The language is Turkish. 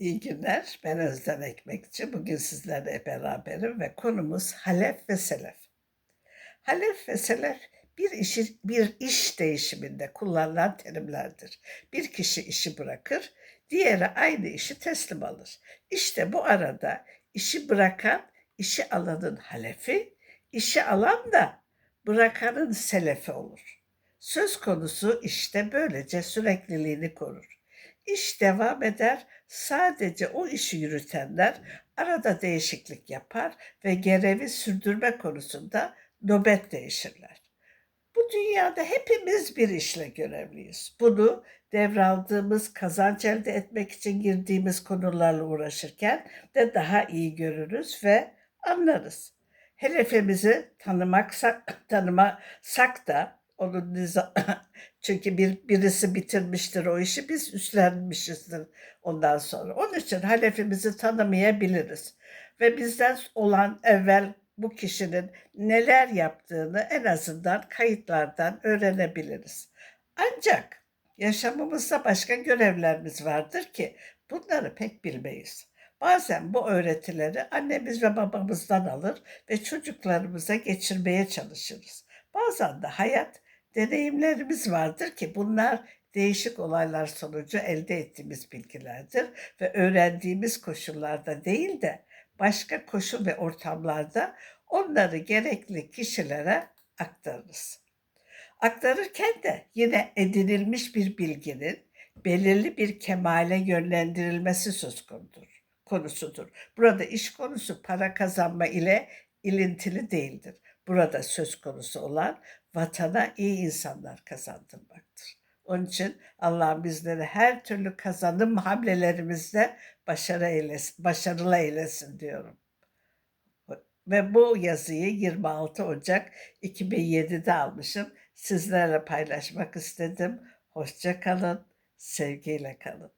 İyi günler. Ben Özden Ekmekçi. Bugün sizlerle beraberim ve konumuz halef ve selef. Halef ve selef bir işi, bir iş değişiminde kullanılan terimlerdir. Bir kişi işi bırakır, diğeri aynı işi teslim alır. İşte bu arada işi bırakan işi alanın halefi, işi alan da bırakanın selefi olur. Söz konusu işte böylece sürekliliğini korur. İş devam eder, sadece o işi yürütenler arada değişiklik yapar ve görevi sürdürme konusunda nöbet değişirler. Bu dünyada hepimiz bir işle görevliyiz. Bunu devraldığımız, kazanç elde etmek için girdiğimiz konularla uğraşırken de daha iyi görürüz ve anlarız. Hedefimizi tanımaksak, tanımasak da onun çünkü bir birisi bitirmiştir o işi biz üstlenmişizdir ondan sonra. Onun için hedefimizi tanımayabiliriz ve bizden olan evvel bu kişinin neler yaptığını en azından kayıtlardan öğrenebiliriz. Ancak yaşamımızda başka görevlerimiz vardır ki bunları pek bilmeyiz. Bazen bu öğretileri annemiz ve babamızdan alır ve çocuklarımıza geçirmeye çalışırız. Bazen de hayat deneyimlerimiz vardır ki bunlar değişik olaylar sonucu elde ettiğimiz bilgilerdir ve öğrendiğimiz koşullarda değil de başka koşul ve ortamlarda onları gerekli kişilere aktarırız. Aktarırken de yine edinilmiş bir bilginin belirli bir kemale yönlendirilmesi söz konudur, konusudur. Burada iş konusu para kazanma ile ilintili değildir. Burada söz konusu olan vatana iyi insanlar kazandırmaktır. Onun için Allah'ım bizleri her türlü kazanım hamlelerimizde başarı eylesin, başarılı eylesin diyorum. Ve bu yazıyı 26 Ocak 2007'de almışım. Sizlerle paylaşmak istedim. Hoşça kalın, sevgiyle kalın.